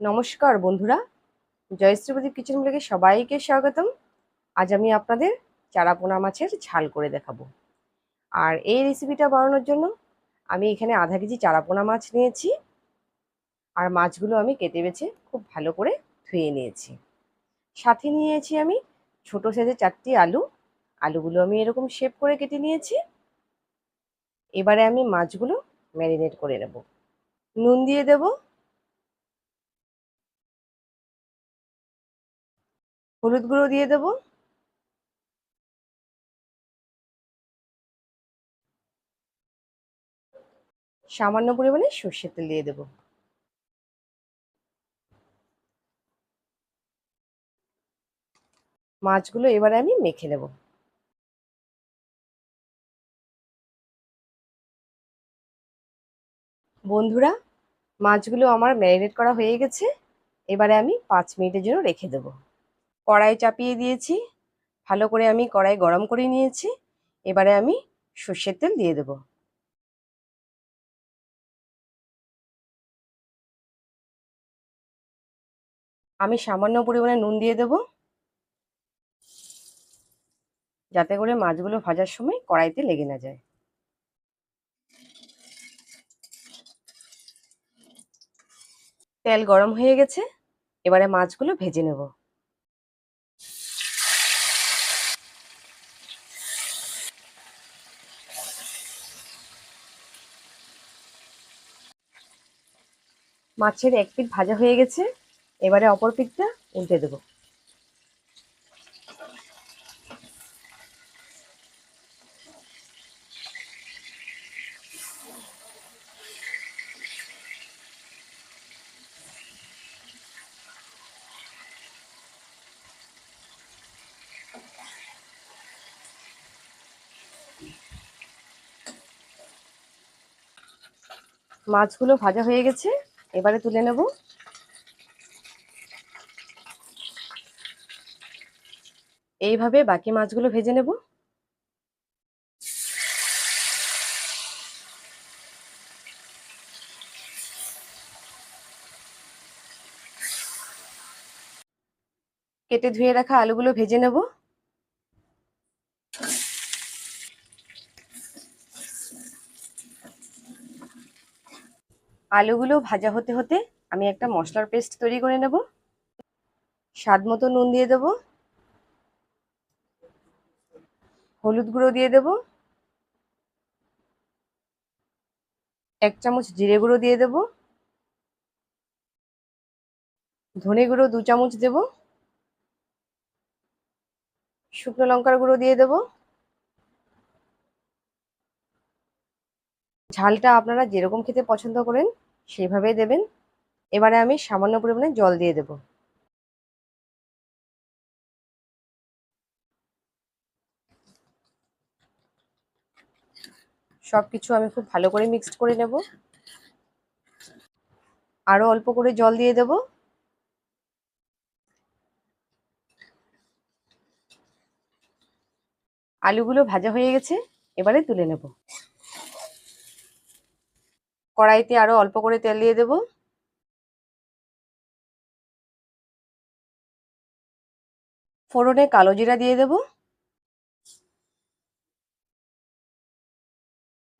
নমস্কার বন্ধুরা। জয়শ্রীপতি কিচেন ব্লগে সবাইকে স্বাগতম। আজ আমি আপনাদের চারাপোনা মাছের ঝাল করে দেখাবো। আর এই রেসিপিটা বানানোর জন্য আমি এখানে আধা কেজি চারাপোনা মাছ নিয়েছি। আর মাছগুলো আমি কেটে বেছে খুব ভালো করে ধুয়ে নিয়েছি। সাথে নিয়েছি আমি ছোট সাইজের চারটি আলু। আলুগুলো আমি এরকম শেপ করে কেটে নিয়েছি। এবারে আমি মাছগুলো ম্যারিনেট করে নেব। নুন দিয়ে দেবো। হলুদ গুঁড়ো দিয়ে দেব। সামান্য পরিমাণে সর্ষের তেল দিয়ে দেব। মাছগুলো এবারে আমি মেখে নেব। বন্ধুরা, মাছগুলো আমার ম্যারিনেট করা হয়ে গেছে। এবারে আমি পাঁচ মিনিটের জন্য রেখে দেবো। কড়াই চাপিয়ে দিয়েছি। ভালো করে আমি কড়াই গরম করে নিয়েছি। এবারে আমি সর্ষের তেল দিয়ে দেব। আমি সামান্য পরিমাণে নুন দিয়ে দেব। যাতে করে মাছগুলো ভাজার সময় কড়াইতে লেগে না যায়। তেল গরম হয়ে গেছে। এবারে মাছগুলো ভেজে নেব। মাছের এক পিঠ ভাজা হয়ে গেছে, এবারে অপর পিঠটা উল্টে দেব। মাছগুলো ভাজা হয়ে গেছে এবারে তুলে নেব। এইভাবে বাকি মাছগুলো ভেজে নেব। কেটে ধুয়ে রাখা আলুগুলো ভেজে নেব। আলুগুলো ভাজা হতে হতে আমি একটা মশলার পেস্ট তৈরি করে নেব। স্বাদ মতো নুন দিয়ে দেব। হলুদ গুঁড়ো দিয়ে দেব। এক চামচ জিরে গুঁড়ো দিয়ে দেব। ধনে গুঁড়ো দু চামচ দেব। শুকনো লঙ্কার গুঁড়ো দিয়ে দেব। ঝালটা আপনারা যেরকম খেতে পছন্দ করেন, সেইভাবেই দেবেন। এবারে আমি সামান্য পরিমাণে জল দিয়ে দেব। সব কিছু আমি খুব ভালো করে মিক্সড করে নেব। আরও অল্প করে জল দিয়ে দেব। আলুগুলো ভাজা হয়ে গেছে, এবারে তুলে নেব। কড়াইতে আরও অল্প করে তেল দিয়ে দেব। ফোড়নে কালো জিরা দিয়ে দেব।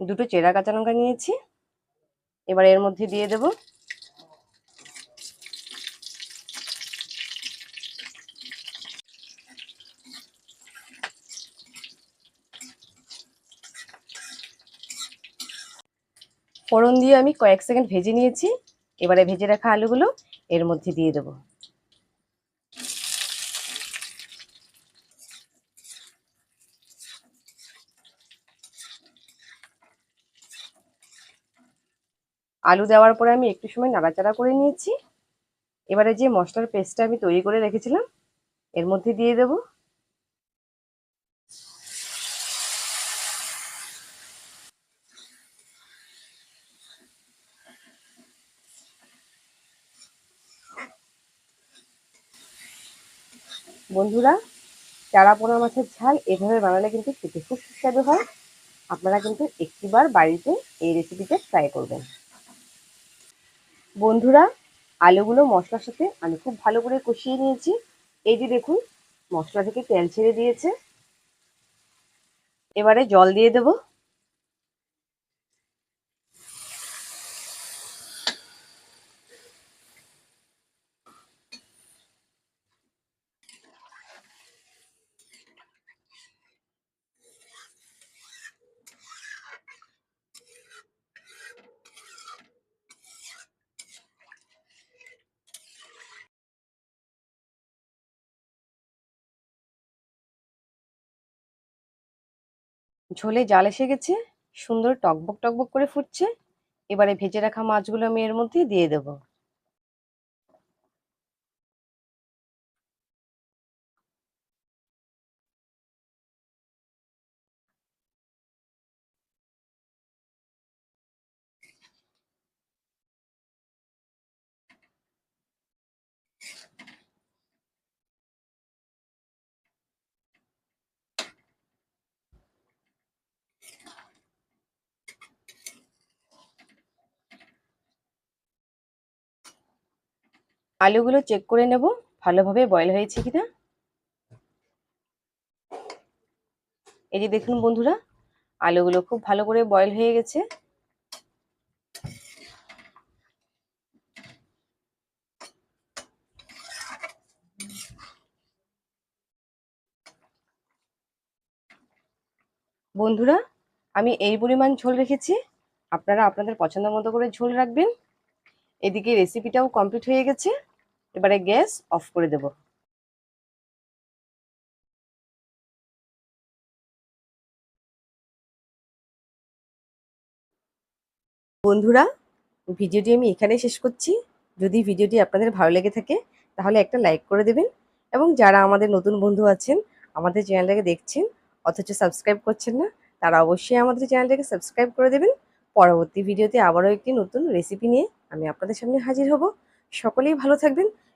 দুটো চেরা কাঁচা লঙ্কা নিয়েছি। এবার এর মধ্যে দিয়ে দেব ফোড়ন দিয়ে আমি কয়েক সেকেন্ড ভেজে নিয়েছি। এবারে ভেজে রাখা আলুগুলো এর মধ্যে দিয়ে দেব। আলু দেওয়ার পরে আমি একটু সময় নাড়াচাড়া করে নিয়েছি। এবারে যে মশলার পেস্টটা আমি তৈরি করে রেখেছিলাম, এর মধ্যে দিয়ে দেবো। বন্ধুরা, চারা পোনা মাছের ঝাল এভাবে বানালে কিন্তু খেতে খুব সুস্বাদু হয়। আপনারা কিন্তু একটিবার বাড়িতে এই রেসিপিটা ট্রাই করবেন। বন্ধুরা, আলুগুলো মশলার সাথে আমি খুব ভালো করে কষিয়ে নিয়েছি। এই যে দেখুন, মশলা থেকে তেল ছেড়ে দিয়েছে। এবারে জল দিয়ে দেব। ঝোলে জাল এসে গেছে, সুন্দর টকবক টকবক করে ফুটছে। এবারে ভেজে রাখা মাছগুলো আমি এর মধ্যে দিয়ে দেব। আলুগুলো চেক করে নেব, ভালোভাবে বয়েল হয়েছে কিনা। এই যে দেখুন বন্ধুরা, আলুগুলো খুব ভালো করে বয়েল হয়ে গেছে। বন্ধুরা, আমি এই পরিমাণ ঝোল রেখেছি। আপনারা আপনাদের পছন্দ মতো করে ঝোল রাখবেন। এদিকে রেসিপিটাও কমপ্লিট হয়ে গেছে। এবারে গ্যাস অফ করে দেব। বন্ধুরা, ভিডিওটি আমি এখানে শেষ করছি। যদি ভিডিওটি আপনাদের ভালো লেগে থাকে, তাহলে একটা লাইক করে দেবেন এবং যারা আমাদের নতুন বন্ধু আছেন, আমাদের চ্যানেলটাকে দেখছেন অথচ সাবস্ক্রাইব করছেন না, তারা অবশ্যই আমাদের চ্যানেলটাকে সাবস্ক্রাইব করে দেবেন। পরবর্তী ভিডিওতে আবারও একটি নতুন রেসিপি নিয়ে আমি আপনাদের সামনে হাজির হব। সকলেই ভালো থাকবেন